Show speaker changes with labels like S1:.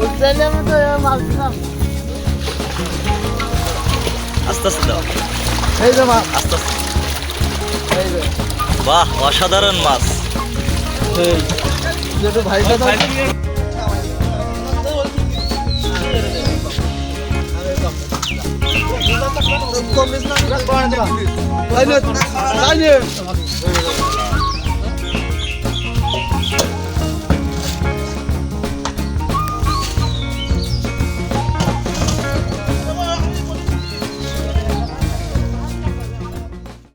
S1: Uçlarla mı doyalım altına mı?
S2: Hastasın da.
S1: Ne zaman?
S2: Hastasın.
S1: Hayır.
S2: Vah başa darınmaz. Hey.
S1: Şurada başa darınmaz. Hayır. Hayır. Hayır.